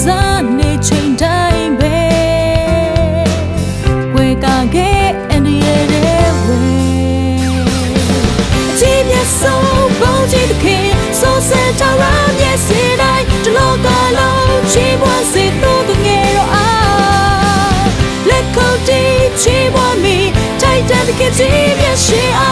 စားနေချိန်တိုင်းပဲဝေကခဲ့အန်ဒီရဲ့ဝေအချိန်မြတ်ဆုံးဘုံချစ်တဲ့ခင်ဆိုစင်တာရမ်းရဲ့စင်တိုင်းတလောကလုံးချီးမွမ်းစေတော့ငယ်တော့အားလက်ခုပ်တီးချီးမွမ်းမိတိုက်တဲ့ခင်ချီးမြတ်ရှင်အား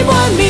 ဆုံးချီးမွ